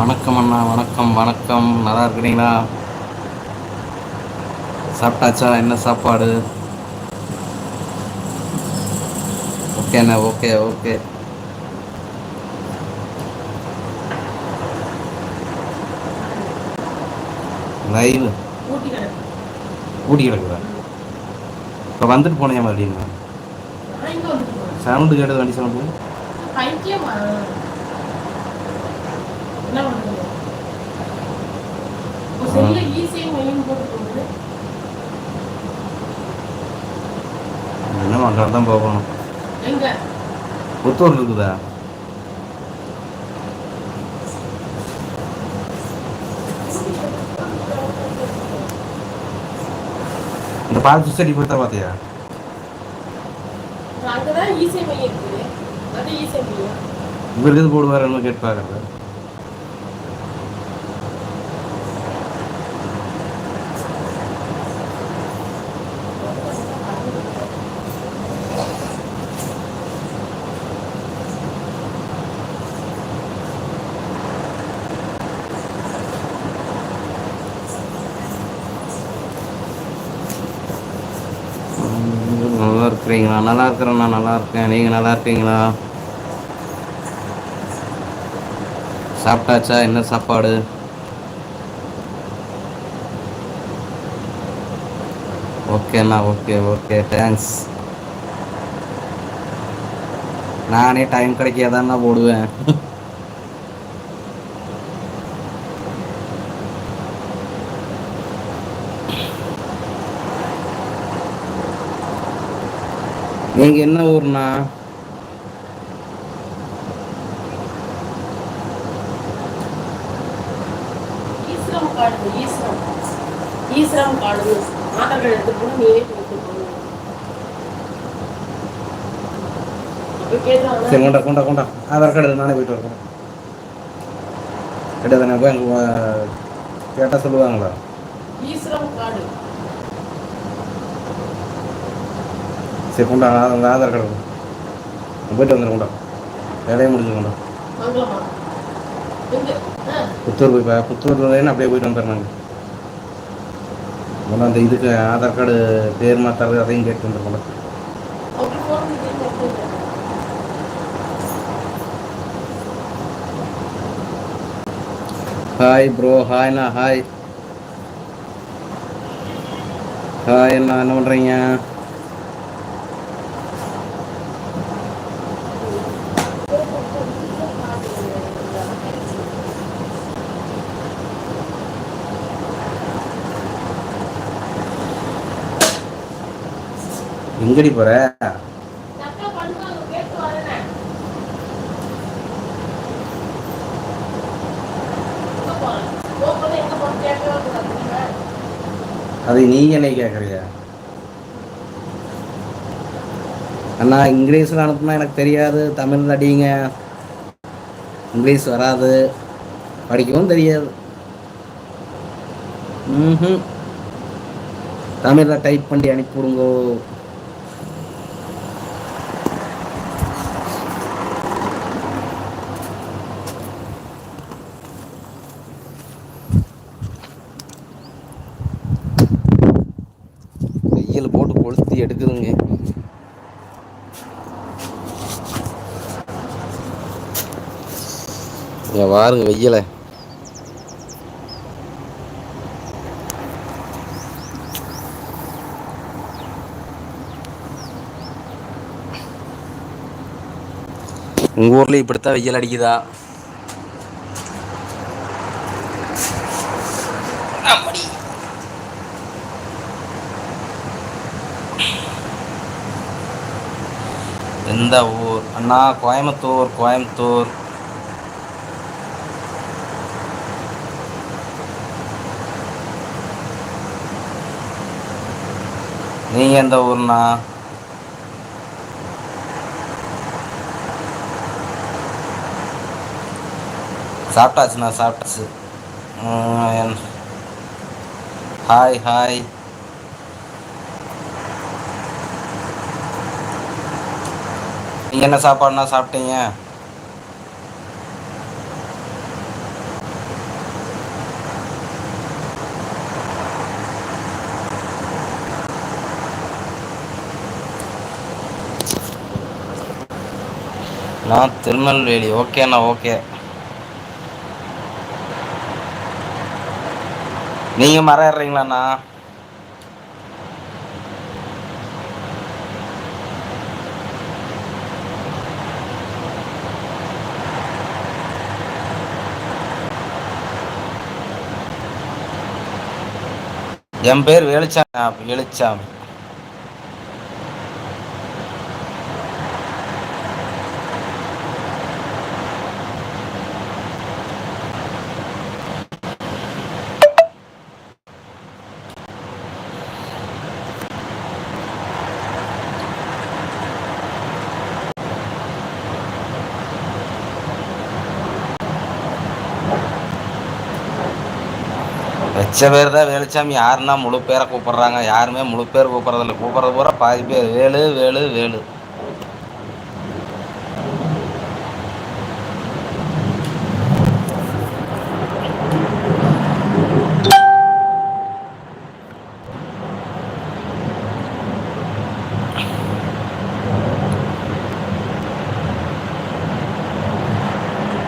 வணக்கம் அண்ணா வணக்கம் வணக்கம். நல்லா இருக்கிறீங்களா? சாப்பிட்டாச்சா? என்ன சாப்பாடு? ஓகேண்ணா ஓகே ஓகே. லைவ். ஊட்டி கிடக்கு ஊட்டி கிடக்குதா இப்போ வந்துட்டு போனேன் மறுபடியும் சவுண்டு கேட்டது வண்டி சவுண்டு. என்ன பண்றது உன் செல்ல ஈஸியாக மெயின் போட்டு என்ன பண்ணுறது? தான் போகணும் எங்க? புத்தூர் இருக்குதா? இந்த பால் செடி பார்த்தா பார்த்தியா? அங்கதான் ஈஸியாக மையம் இருக்குது அது ஈஸியாக மையம் இவருக்கு எது போடுவாருன்னு கேட்டு பார்க்குறது நல்லா இருக்கிறீங்களா நல்லா இருக்கிறேன் நான் நல்லா இருக்கேன் நீங்கள் நல்லா இருக்கீங்களா? சாப்பிட்டாச்சா? என்ன சாப்பாடு? ஓகேண்ணா ஓகே ஓகே தேங்க்ஸ் நானே டைம் கிடைக்காதான்னா போடுவேன் நீங்க என்ன ஊர்னா ஈஸ்வரம் காடு ஈஸ்வரம் ஈஸ்வரம் காடு ஆதார் கொடுத்து போகணும் அப்போ கேட்குறாங்க சரி கொண்டா கொண்டா கொண்டா. ஆதார் கார்டு நானே போயிட்டு வரேன். கிடையாது போய் அங்கே கேட்டால் சொல்லுவாங்களா? ஈஸ்வரம் காடு. சரி கொண்டா அந்த ஆதார் கார்டு போயிட்டு வந்துடுறேன் கொண்டா வேலையை முடிஞ்சு கொண்டா புத்தூர் போய் பா- புத்தூர்லேருந்து அப்படியே போயிட்டு வந்துடுறேன் கொண்டா அந்த இதுக்கு ஆதார் கார்டு பேர் மாற்றது அதையும் கேட்டு போகிறது ஹாய் ப்ரோ ஹாய்ண்ணா ஹாய் ஹாய் அண்ணா என்ன பண்ணுறீங்க எங்கடி போற அக்கா பண்ணுவாங்க கேட்டு வரேன் எங்க போறேன் போகும்போது எங்க போறேன் கேட்கவே எங்கடி நீங்க அது நீ என்னை கேட்குறியா அண்ணா இங்கிலீஷில் அனுப்புனா எனக்கு தெரியாது. தமிழ் அடிங்க இங்கிலீஷ் வராது. படிக்கவும் தெரியாது. ம் தமிழில் டைப் பண்ணி அனுப்பிவிடுங்கோ வெயில் போட்டு கொளுத்தி எடுக்குதுங்க இங்க பாருங்க வெயில உங்க ஊர்ல இப்படித்தான் வெயில் அடிக்குதா. எந்த ஊர்? அண்ணா கோயம்புத்தூர் கோயம்புத்தூர். நீங்கள் எந்த ஊர்ண்ணா? சாப்பிட்டாச்சுண்ணா சாப்பிட்டாச்சு. என்- ஹாய் ஹாய். நீ என்ன சாப்பாடுண்ணா சாப்பிட்டீங்க? நான் திருநெல்வேலி. ஓகேண்ணா ஓகே நீங்கள் மரம் ஏறுறீங்களாண்ணா என் பேர் வேலுச்சாமி வேலுச்சாமி. வச்ச பேர் தான் வேலுச்சாமி. யாருன்னா முழு பேரை கூப்பிட்றாங்க. யாருமே முழு பேர் கூப்பிட்றதில்ல கூப்பிட்றது பூரா பாதி பேர். வேலு வேலு வேலு.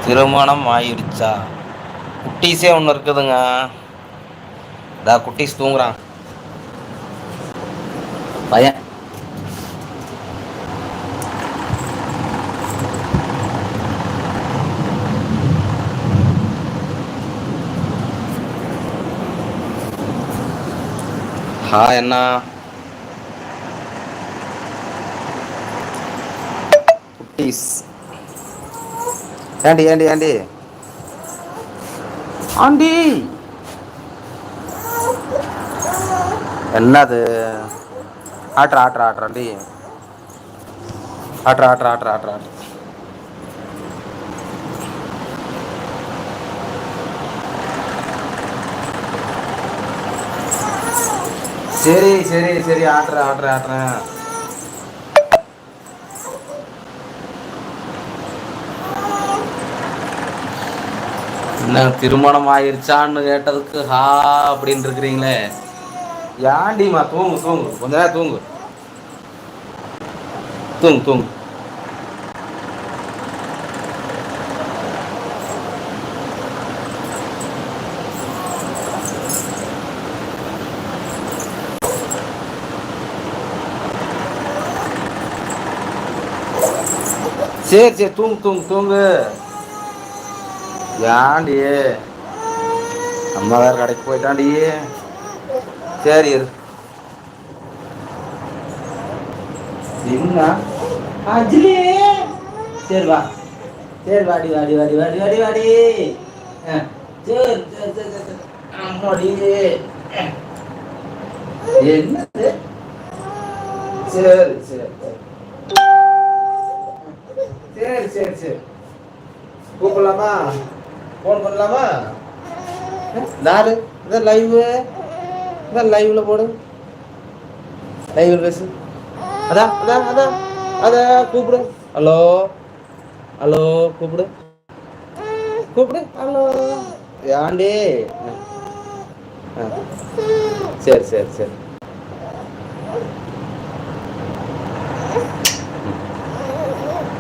திருமணம் ஆயிடுச்சா குட்டீஸே ஒன்று இருக்குதுங்க. டா குட்டிஸ் தூங்குறான். பையன். ஹா என்ன குட்டீஸ். ஏண்டி ஏண்டி ஏண்டி? ஆண்டி! என்னது? ஆட்ரு ஆட்ரு ஆட்ராண்டி ஆட்ரு ஆட்ரு ஆட்ரு ஆட்ரு ஆட்ரு சரி சரி சரி ஆட்ரு ஆட்ரு ஆட்டுறேன் என்ன திருமணம் ஆயிருச்சான்னு கேட்டதுக்கு ஹா அப்படின்னு இருக்கிறீங்களே ஏண்டிமா தூங்கு தூங்கு. கொஞ்ச நேரம் தூங்கு. தூங்கு தூங்கு. சரி சரி தூங்கு தூங்கு தூங்கு. ஏண்டி அம்மா கடைக்கு போயிட்டாண்டி சரி இரு. என்ன? அஜிலி! சரி வா. சரி வாடி வாடி வாடி வாடி வாடி வாடி. சரி சரி சரி சரி, சரி. அம்மாடி என்னது? சரி சரி சரி. சரி சரி கூப்பிடலாமா? ஃபோன் பண்ணலாமா? யாரு இதான் லைவு அதான் லைவ்ல போடு. லைவ்ல பேசு. அதான் அதான் அதான். அதான் கூப்பிடு. ஹலோ ஹலோ கூப்பிடு. கூப்பிடு. ஹலோ ஆண்டி சரி சரி சரி.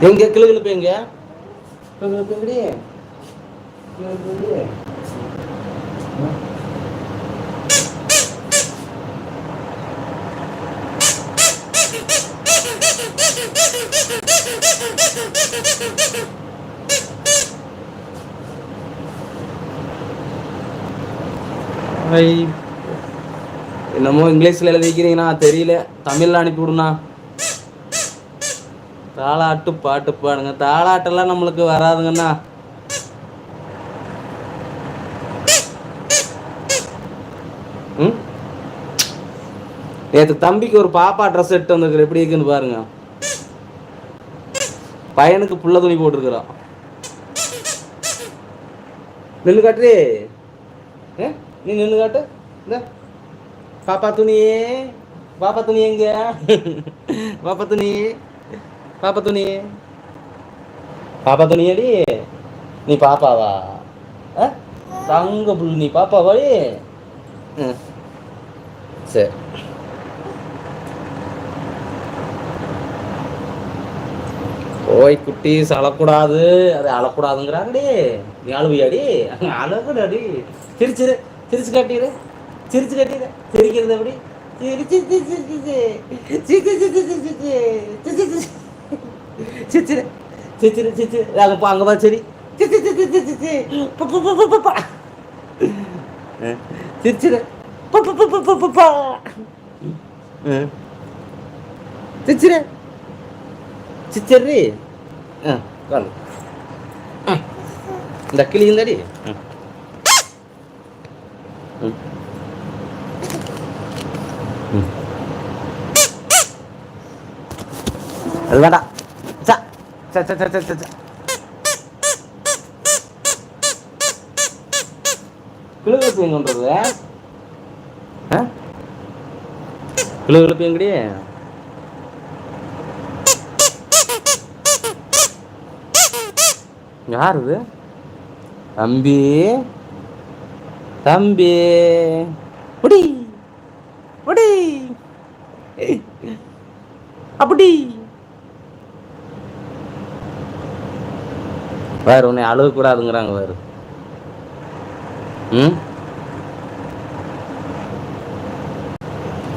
எங்க? கிளு கிளு எங்க? கிளு கிளு எங்கடி? கிளு கிளு என்னமோ இங்கிலீஷில் எழுதிக்கிறீங்கண்ணா தெரியல. தமிழில் அனுப்பி விடுண்ணா தாளாட்டு பாட்டு பாடுங்க தாளாட்டெல்லாம் நம்மளுக்கு வராதுங்கண்ணா. நேற்று தம்பிக்கு ஒரு பாப்பா ட்ரெஸ் எடுத்து வந்திருக்கிற எப்படி இருக்குன்னு பாருங்க. பையனுக்கு புள்ள துணி போட்டிருக்கிறான். நின்று காட்டுறே. ஏ நீ நின்று காட்டு. இந்த. பாப்பா துணி. பாப்பா துணி எங்க? பாப்பா துணி. பாப்பா துணி. பாப்பா துணி அடி நீ பாப்பாவா? ஆ? தங்க புல் நீ பாப்பாவாடி ம். சரி. ஓய் குட்டீஸ் அழக்கூடாது அது அழக்கூடாதுங்கிறாங்கடி நீ அழுவியாடி அழக்கூடாடி சிரிச்சிரு சிரிச்சு காட்டிடு சிரிச்சு காட்டிடு சிரிக்கிறது எப்படி சிரிச்சு சிரிச்சிரு சிரிச்சிரு அங்கே போ அங்கே சரி சிரிச்சிரு சிரிச்சிரு சிச்சர்ரி ஆ கால் இந்த கிளி இந்தாடி ம். ம். ம். அது வேண்டாம் சா சா சா சா சா சா, கிளுகிழப்பு எங்கன்றது கிளுகிழப்பு எங்கடி யார் இது தம்பி. தம்பி. முடி முடி அப்படி. வேறு உன்னை அழுகக்கூடாதுங்கிறாங்க வேறு ம்?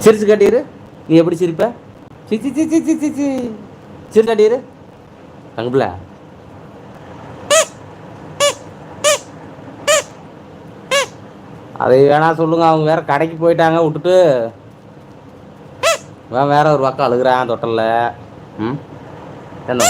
சிரிச்சு காட்டிடு நீ எப்படி சிரிப்ப? சிரிச்சு சிரிச்சு சிரிச்சு சிரிச்சு காட்டிடு தங்கப்பில்ல அதை வேணா சொல்லுங்க அவங்க வேற கடைக்கு போயிட்டாங்க விட்டுட்டு. வேன் வேற ஒரு பக்கம் அழுகுறான் தொட்டல்ல. ம்? என்ன?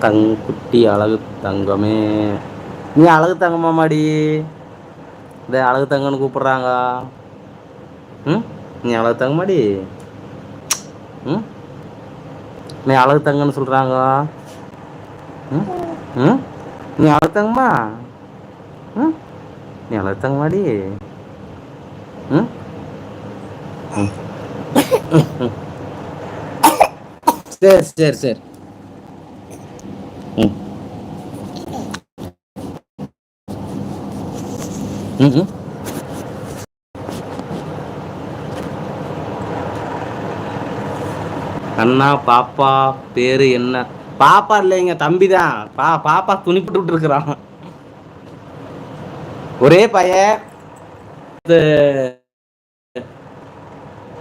தங் குட்டி அழகு தங்கமே. நீ அழகு தங்கமாமாடி இந்த அழகு தங்கன்னு கூப்பிட்றாங்க. ம்? நீ அழகு தங்கமாடி ம்? நீ அழகு தங்கன்னு சொல்கிறாங்க ம்? ம்? நீ அழகு தங்கம்மா? ம்? நீ அழகு தங்கமாடி ம்? ம். சரி சரி சரி ம் ம் ம். Mm-hmm. அண்ணா பாப்பா பேரு என்ன? பாப்பா இல்லைங்க தம்பி தான் பா பாப்பா துணி போட்டு இருக்கிறான் ஒரே பையன்.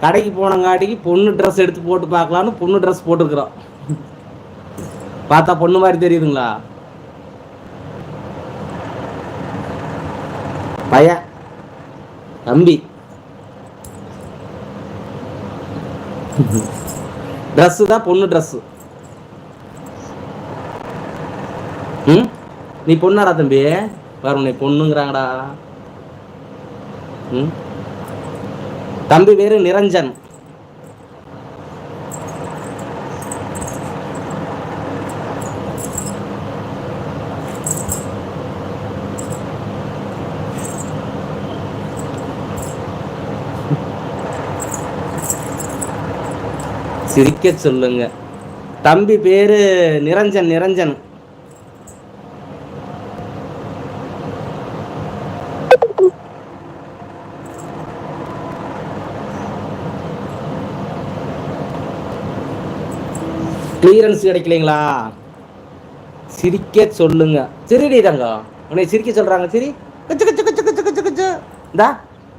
கடைக்கு போனங்காட்டிக்கு பொண்ணு ட்ரெஸ் எடுத்து போட்டு பார்க்கலான்னு பொண்ணு ட்ரெஸ் போட்டுருக்குறோம் பார்த்தா பொண்ணு மாதிரி தெரியுதுங்களா? பய தம்பி. ட்ரெஸ்ஸு தான் பொண்ணு ட்ரெஸ்ஸு ம்? நீ பொண்ணாடா தம்பி? பாரு உன்னை பொண்ணுங்கிறாங்கடா. ம்? தம்பி பேரு நிரஞ்சன். சிரிக்க சொல்லுங்க. தம்பி பேரு நிரஞ்சன் நிரஞ்சன். கிளியரன்ஸ் கிடைக்கலைங்களா? சிரிக்க சொல்லுங்க. சிரிடி தங்க உன்னை சிரிக்க சொல்றாங்க சிரி. கச்சு கச்சு கச்சு கச்சு கச்சு கச்சு. இந்தா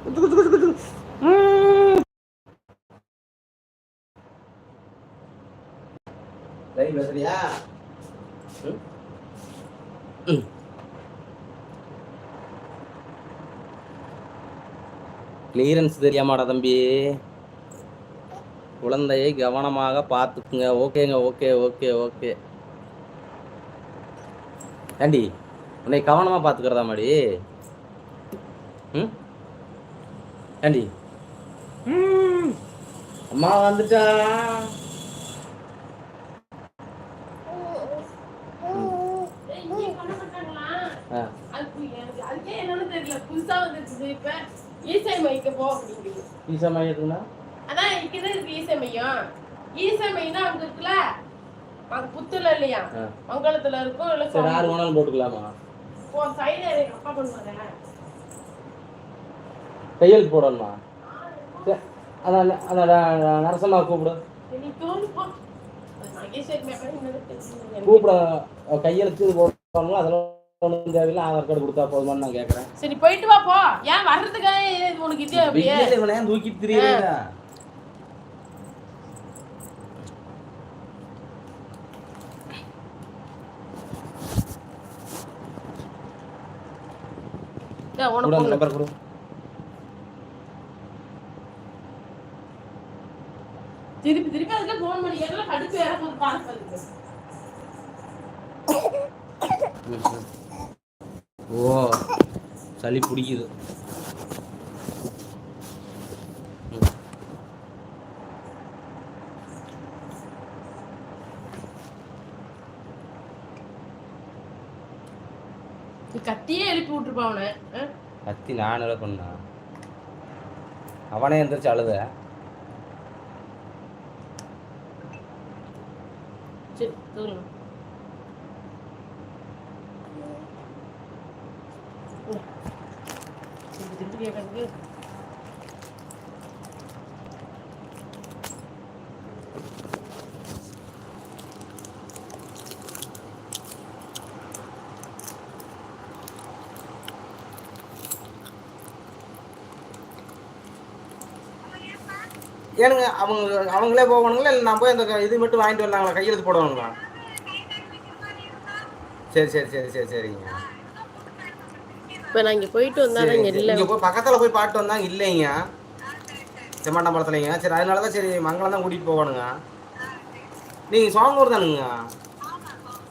குச்சு குச்சு குச்சு குச்சு ம். லைவ் பேசுறியா ம்? ம். கிளியரன்ஸ் தெரியாமாடா தம்பி. குழந்தையை கவனமாக பார்த்துக்குங்க. ஓகேங்க ஓகே ஓகே ஓகே. ஏண்டி உன்னை கவனமாக பார்த்துக்கிறதா மாடி? ம்? ஏண்டி. அம்மா வந்துட்டா ஏய், இங்க கொண்டு வந்துட்டாங்களா? ஆ அது எனக்கு அதுக்கே என்னன்னு தெரியல புதுசா வந்துருச்சு இப்ப ஈசை மைக்க போ அப்படிங்குது ஈசா மையத்துக்குண்ணா? அதான் இங்கதான் இருக்கு ஈசை மையம். ஈசை மையம் தான் அங்க இருக்குல்ல? அங்க புத்துல இல்லையா. மங்களத்துல இருக்கும் இல்ல சரி யார் வேணாலும் போட்டுக்கலாமா? போ சைடு அப்பா பண்ணுவாங்க கையெழுத்து போடணுமா? அதான் அதான் நரசம்மா கூப்பிடு. கூப்பிட கையெழுத்து போடணும்? அதெல்லாம் ஒன்றும் தேவையில்லை ஆதார் கார்டு கொடுத்தா போதுமான்னு நான் கேட்குறேன் சரி போயிட்டு வா போ. ஏன் வர்றதுக்காக இது உனக்கு இது அப்படியே? இவனை ஏன் தூக்கிட்டு திரியுறீங்க உனக்கு. நம்பர் கொடு. திருப்பி திருப்பி அதுக்கு ஃபோன் பண்ணி எல்லாம் கடுப்பு ம், ம். ஓ சளி பிடிக்குது. கத்தியே எழுப்பி விட்டுருப்பா அவனை? கத்தி நான் என்ன பண்ணா? அவனே எந்திரிச்சு அழுத. சரி சொல்லுங்க ஏனுங்க அவங்க அவங்களே போகணுங்களா? இல்லை நான் போய் அந்த இது மட்டும் வாங்கிட்டு வந்தாங்களா? கையெழுத்து போடணுங்களா? சரி சரி சரி சரி சரிங்க. இப்போ நான் இங்கே போயிட்டு வந்தாலும் இங்கே இல்லை. இங்கே போய் பக்கத்தில் போய் பாட்டு வந்தாங்க இல்லைங்க. செம்மாண்டம்பலத்துலைங்க சரி அதனால தான் சரி மங்களம் தான் கூட்டிகிட்டு போகணுங்க நீங்கள் சோங்கூர் தானுங்க.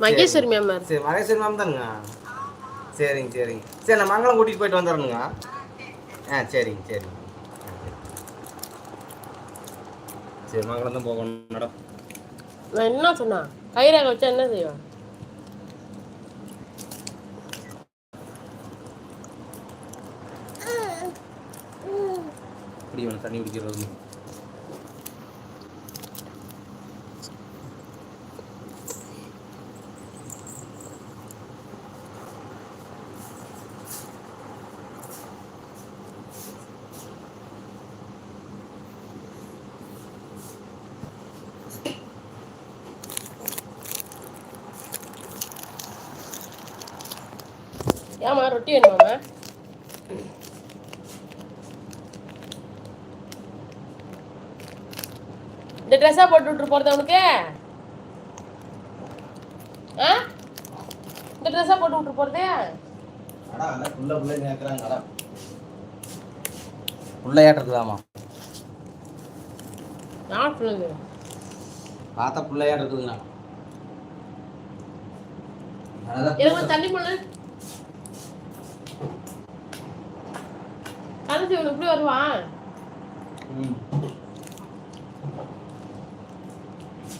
மகேஸ்வரி மேம் சரி மகேஸ்வரி மேம் தானுங்க. சரிங்க சரிங்க. சரி நான் மங்களம் கூட்டிகிட்டு போயிட்டு வந்துடுறேனுங்க ஆ சரிங்க சரிங்க. சரி மங்களம் தான் போகணும் மேடம். நான் என்ன சொன்னா? கயிறாக வச்சா என்ன செய்வேன்? இப்படி இவனை தண்ணி குடிக்கிறது இந்த ட்ரெஸ்ஸா போட்டு விட்டு போறது உனக்கு ஆ? இந்த ட்ரெஸ்ஸா போட்டு விட்டு போறது. அடா அண்ணா புள்ள புள்ள கேட்குறாங்க அடா பிள்ளையாட்டுறதுதாம்மா யார் சொல்லுது பார்த்தா பிள்ளையாட்டு இருக்குதுண்ணா எனக்கு தண்ணி போடு. கடைசி இவனு இப்படி வருவான்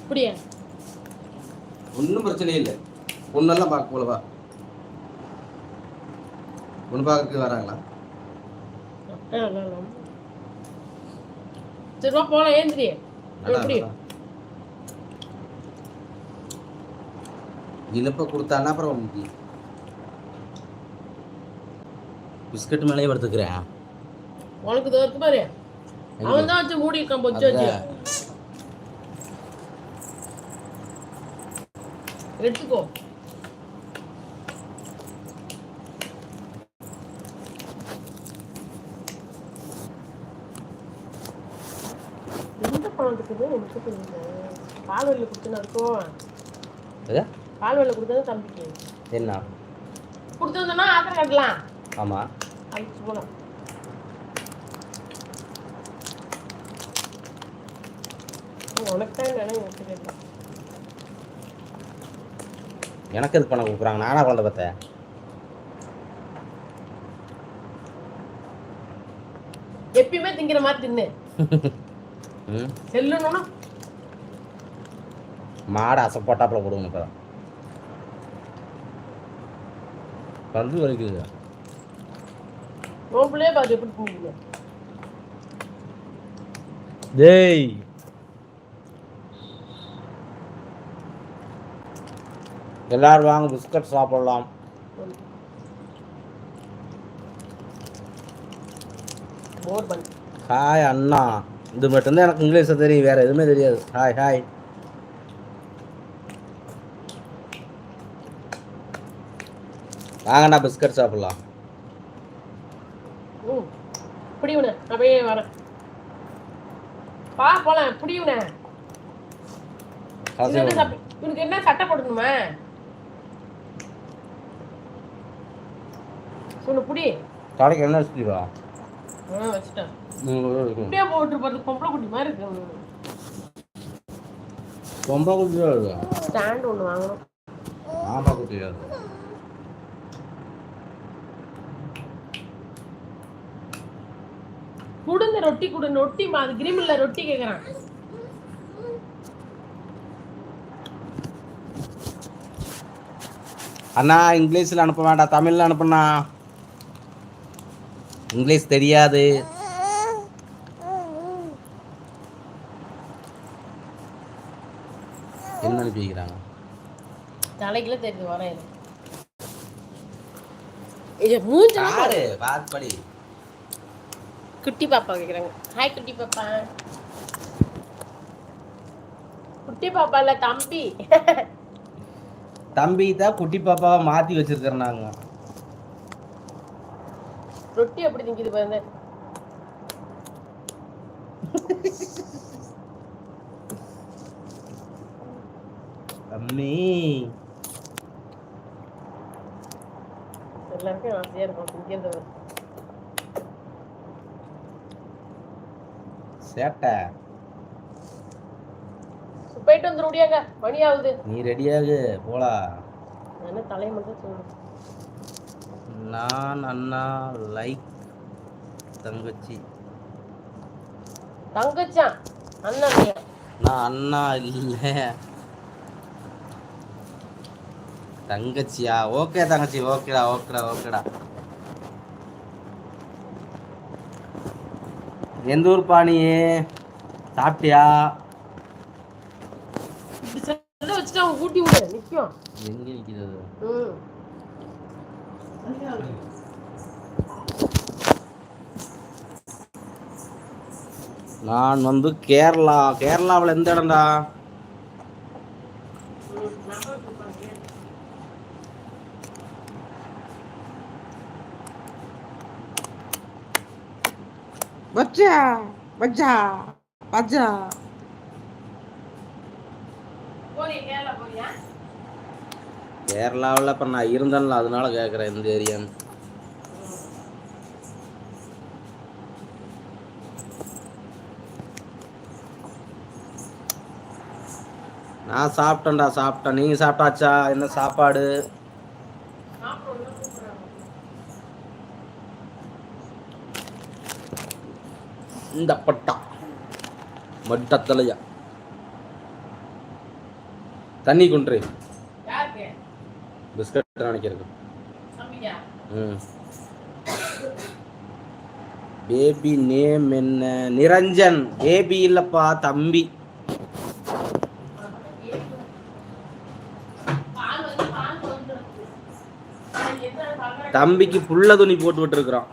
இப்படியா ஒன்றும் பிரச்சனை இல்லை. பொண்ணெல்லாம் பார்க்க போலவா பொண்ணு பார்க்கறதுக்கு வராங்களா? ஆ, இல்ல, இல்ல. சரி வா போலாம். ஏந்திரி எப்படி? இனிப்பை கொடுத்தானா அப்புறம் பிஸ்கட் மேலேயே படுத்துக்கிறேன். உனக்கு இருக்கு பாரு. அவன் தான் வச்சு மூடி இருக்கான் பொச்சு வச்சு. எடுத்துக்கோ எந்த பழம் இருக்குது எனக்கு தெரியல இருக்கும். பால் வெளில கொடுத்தது தம்பிக்கு. என்ன? கொடுத்துருந்தோம்னா ஆத்திரம் கட்டலாம். உனக்கு தான் நினைவு எனக்கு இது பண்ண கொடுக்குறாங்க? நானா குழந்தை பார்த்தேன் எப்பயுமே திங்கிற மாதிரி தின்னு. ம். செல்லுன்னு. மாடு அசை போட்டாப்புல கொடுங்க இப்போ பல்லு வலிக்குது பிள்ளையே பார்த்து எப்படி டேய் எல்லாரும் வாங்க பிஸ்கட் சாப்பிடலாம். ஹாய் அண்ணா. இது மட்டும்தான் எனக்கு இங்கிலீஷில் தெரியும் வேற எதுவுமே தெரியாது. ஹாய் ஹாய் வாங்கண்ணா பிஸ்கட் சாப்பிடலாம். ம் பிடிவுண்ணே அப்படியே வரேன் பா போலாம். இவனுக்கு என்ன சட்டை போடணுமா சொல்லு புடி. கடைக்கு என்ன வச்சுக்கா ஆ வச்சுட்டேன். இப்படியே போட்டு பொம்பளை குட்டி மாதிரி இருக்கு. அவனுக்கு. ரொம்ப குட்டியாக இருக்கு ஸ்டாண்ட் ஒன்று வாங்கணும். ஆமா குட்டியாக இருக்கு குடுங்க ரொட்டி குடு ரொட்டி அது கிரிமில்ல ரொட்டி கேக்குறான். அண்ணா இங்கிலீஷில் அனுப்ப வேண்டாம் தமிழில் அனுப்புண்ணா. இங்கிலீஷ் தெரியாது. என்ன அனுப்பிக்கிறாங்க தலைக்குள்ள தெரியுது வரேன் இது மூஞ்சி குட்டி பாப்பா கேக்குறாங்க. ஹாய் குட்டி பாப்பா. குட்டி பாப்பா இல்ல தம்பி. தம்பி தான் குட்டி பாப்பாவை மாற்றி வச்சிருக்கிறனாங்க ரொட்டி எப்படி திங்குது பாருங்க. அம்மி எல்லாருக்கும் ஆசையா இருக்கும் திங்கிறது. சேட்டை. போயிட்டு வந்து முடியாங்க மணி ஆகுது. நீ ரெடியாகு போலாம். என்ன தலையை மட்டும் சொல்லணும் நான் அண்ணா லைக் தங்கச்சி. தங்கச்சான் அண்ணன் இல்லையா? நான் அண்ணா இல்லை. தங்கச்சியா? ஓகே தங்கச்சி ஓகேடா ஓகேடா ஓகேடா. எந்த ஊர் பாணியே சாப்பிட்டியா? ஊட்டி விடு நிக்கும். எங்க நிற்கிறது நான் வந்து கேரளா. கேரளாவில் எந்த இடம்டா? பச்சா பச்சா பச்சா கேரளாவில் இப்போ நான் இருந்தேன்ல அதனால கேட்குறேன் இந்த ஏரியான்னு நான் சாப்பிட்டேன்டா சாப்பிட்டேன். நீங்கள் சாப்பிட்டாச்சா? என்ன சாப்பாடு? இந்த பட்டா. மட்டத்தலையா தண்ணி குன்று. பிஸ்கட் ம். பேபி நேம் என்ன? நிரஞ்சன். பேபி இல்லைப்பா தம்பி. தம்பிக்கு புள்ள துணி போட்டு விட்டுருக்குறோம்